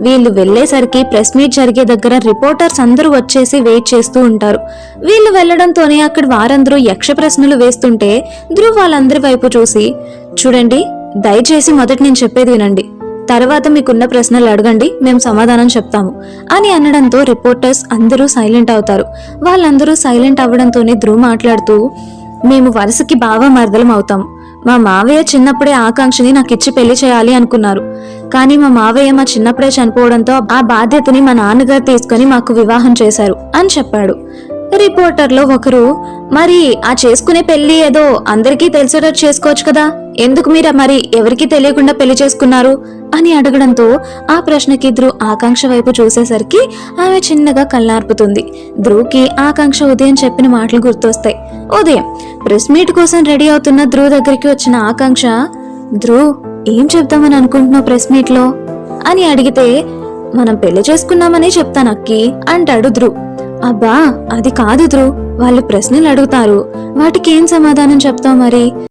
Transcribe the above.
వీళ్ళు వెళ్ళేసరికి press meet జరిగే దగ్గర రిపోర్టర్స్ అందరూ వచ్చేసి వెయిట్ చేస్తూ ఉంటారు. వీళ్ళు వెళ్ళడంతోనే అక్కడ వారందరూ యక్ష ప్రశ్నలు వేస్తుంటే ధ్రువ్ వాళ్ళందరి వైపు చూసి చూడండి దయచేసి మొదట నేను చెప్పేది వినండి. తర్వాత మీకున్న ప్రశ్నలు అడగండి మేము సమాధానం చెప్తాము అని అనడంతో రిపోర్టర్స్ అందరూ సైలెంట్ అవుతారు. వాళ్ళందరూ సైలెంట్ అవ్వడంతోనే ధ్రువ్ మాట్లాడుతూ మేము వరుసకి బాగా మరదలం అవుతాం. మా మావయ్య చిన్నప్పుడే ఆకాంక్షని నాకు ఇచ్చి పెళ్ళి చేయాలి అనుకున్నారు. కానీ మా మావయ్య మా చిన్నప్పుడే చనిపోవడంతో ఆ బాధ్యతని మా నాన్నగారు తీసుకొని మాకు వివాహం చేశారు అని చెప్పాడు. రిపోర్టర్లో ఒకరు మరి ఆ చేసుకునే పెళ్ళి ఏదో అందరికీ తెలిసేటట్టు చేసుకోవచ్చు కదా? ఎందుకు మీరు మరి ఎవరికీ తెలియకుండా పెళ్ళి చేసుకున్నారు? అని అడగడంతో ఆ ప్రశ్నకి ధ్రువ్ ఆకాంక్ష వైపు చూసేసరికి ఆమె చిన్నగా కళ్ళార్పుతుంది. ధ్రువ్కి ఆకాంక్ష ఉదయం చెప్పిన మాటలు గుర్తొస్తాయి. ఉదయం ప్రెస్ మీట్ కోసం రెడీ అవుతున్న ధ్రువ్ దగ్గరికి వచ్చిన ఆకాంక్ష ధ్రువ్ ఏం చెప్దామని అనుకుంటున్నావు ప్రెస్ మీట్లో అని అడిగితే మనం పెళ్ళి చేసుకున్నామనే చెప్తాను అక్కి అంటాడు ధ్రువ్. అబ్బా అది కాదు ధ్రువ్. వాళ్ళు ప్రశ్నలు అడుగుతారు. వాటికి ఏం సమాధానం చెప్తావు మరి?